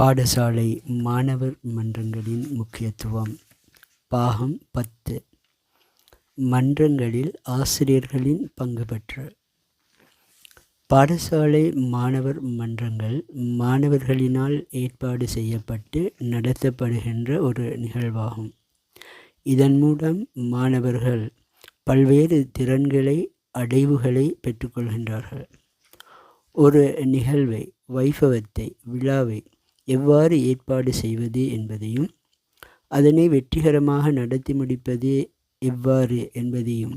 பாடசாலை மாணவர் மன்றங்களின் முக்கியத்துவம். பாகம் பத்து. மன்றங்களில் ஆசிரியர்களின் பங்கு பெற்ற. பாடசாலை மாணவர் மன்றங்கள் மாணவர்களினால் ஏற்பாடு செய்யப்பட்டு நடத்தப்படுகின்ற ஒரு நிகழ்வாகும். இதன் மூலம் மாணவர்கள் பல்வேறு திறன்களை அடைவுகளை பெற்றுக்கொள்கின்றார்கள். ஒரு நிகழ்வை வைபவத்தை விழாவை எவ்வாறு ஏற்பாடு செய்வது என்பதையும் அதனை வெற்றிகரமாக நடத்தி முடிப்பது எவ்வாறு என்பதையும்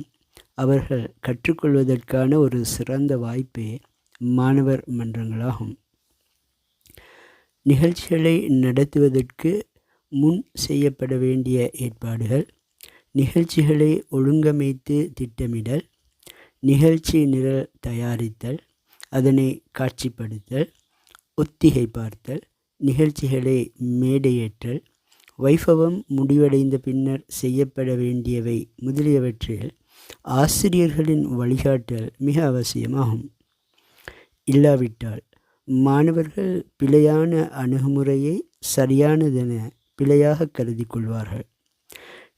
அவர்கள் கற்றுக்கொள்வதற்கான ஒரு சிறந்த வாய்ப்பே மாணவர் மன்றங்களாகும். நிகழ்ச்சிகளை நடத்துவதற்கு முன் செய்யப்பட வேண்டிய ஏற்பாடுகள் நிகழ்ச்சிகளை ஒழுங்கமைத்து திட்டமிடல் நிகழ்ச்சி நிரல் தயாரித்தல் அதனை காட்சிப்படுத்தல் ஒத்திகை பார்த்தல் நிகழ்ச்சிகளை மேடையேற்றல் வைபவம் முடிவடைந்த பின்னர் செய்யப்பட வேண்டியவை முதலியவற்றில் ஆசிரியர்களின் வழிகாட்டல் மிக அவசியமாகும். இல்லாவிட்டால் மாணவர்கள் பிழையான அணுகுமுறையை சரியானதென பிழையாக கருதி கொள்வார்கள்.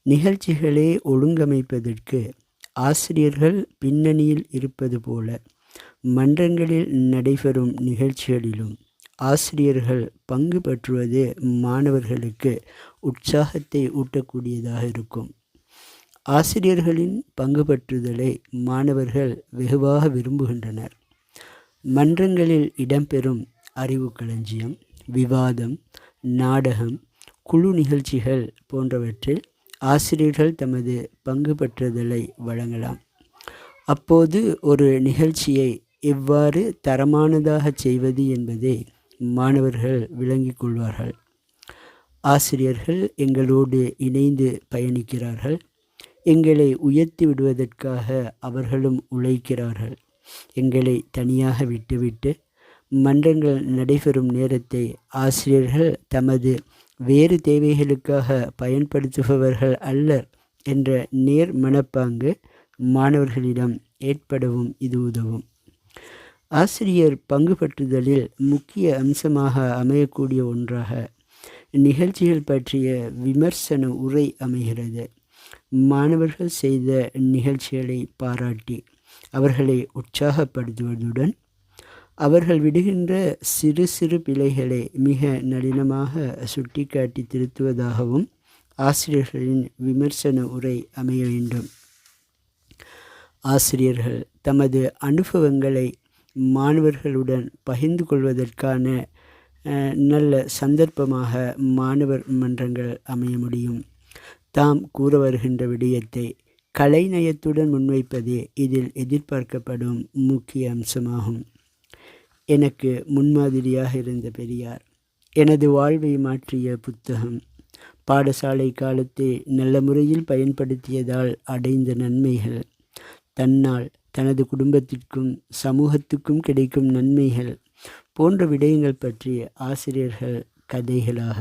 நிகழ்ச்சிகளை ஒழுங்கமைப்பதற்கு ஆசிரியர்கள் பின்னணியில் இருப்பது போல மன்றங்களில் நடைபெறும் நிகழ்ச்சிகளிலும் ஆசிரியர்கள் பங்கு பற்றுவது மாணவர்களுக்கு உற்சாகத்தை ஊட்டக்கூடியதாக இருக்கும். ஆசிரியர்களின் பங்கு பற்றுதலை மாணவர்கள் வெகுவாக விரும்புகின்றனர். மன்றங்களில் இடம்பெறும் அறிவு களஞ்சியம் விவாதம் நாடகம் குழு நிகழ்ச்சிகள் போன்றவற்றில் ஆசிரியர்கள் தமது பங்கு பெற்றுதலை வழங்கலாம். அப்போது ஒரு நிகழ்ச்சியை எவ்வாறு தரமானதாக செய்வது என்பதை மாணவர்கள் விளங்கிக் கொள்வார்கள். ஆசிரியர்கள் எங்களோடு இணைந்து பயணிக்கிறார்கள். எங்களை உயர்த்தி விடுவதற்காக அவர்களும் உழைக்கிறார்கள். எங்களை தனியாக விட்டுவிட்டு மன்றங்கள் நடைபெறும் நேரத்தை ஆசிரியர்கள் தமது வேறு தேவைகளுக்காக பயன்படுத்துபவர்கள் அல்லர் என்ற நேர் மனப்பாங்கு மாணவர்களிடம் ஏற்படவும் இது உதவும். ஆசிரியர் பங்கு பற்றுதலில் முக்கிய அம்சமாக அமையக்கூடிய ஒன்றாக நிகழ்ச்சிகள் பற்றிய விமர்சன உரை அமைகிறது. மாணவர்கள் செய்த நிகழ்ச்சிகளை பாராட்டி அவர்களை உற்சாகப்படுத்துவதுடன் அவர்கள் விடுகின்ற சிறு சிறு பிழைகளை மிக நளினமாக சுட்டிக்காட்டி திருத்துவதாகவும் ஆசிரியர்களின் விமர்சன உரை அமைய வேண்டும். ஆசிரியர்கள் தமது அனுபவங்களை மாணவர்களுடன் பகிர்ந்து கொள்வதற்கான நல்ல சந்தர்ப்பமாக மாணவர் மன்றங்கள் அமைய முடியும். தாம் கூற வருகின்ற விடயத்தை கலைநயத்துடன் முன்வைப்பதே இதில் எதிர்பார்க்கப்படும் முக்கிய அம்சமாகும். எனக்கு முன்மாதிரியாக இருந்த பெரியார் எனது வாழ்வை மாற்றிய புத்தகம் பாடசாலை காலத்தை நல்ல முறையில் பயன்படுத்தியதால் அடைந்த நன்மைகள் தன்னால் தனது குடும்பத்திற்கும் சமூகத்துக்கும் கிடைக்கும் நன்மைகள் போன்ற விடயங்கள் பற்றி ஆசிரியர்கள் கதைகளாக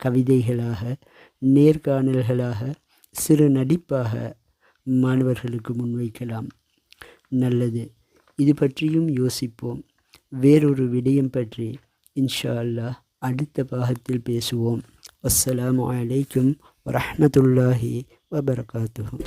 கவிதைகளாக நேர்காணல்களாக சிறு நடிப்பாக மாணவர்களுக்கு முன்வைக்கலாம். நல்லது. இது பற்றியும் யோசிப்போம். வேறொரு விடயம் பற்றி இன்ஷா அல்லாஹ் அடுத்த பாகத்தில் பேசுவோம். அஸ்ஸலாமு அலைக்கும் வரமத்துல்லாஹி வபரகாத்துஹு.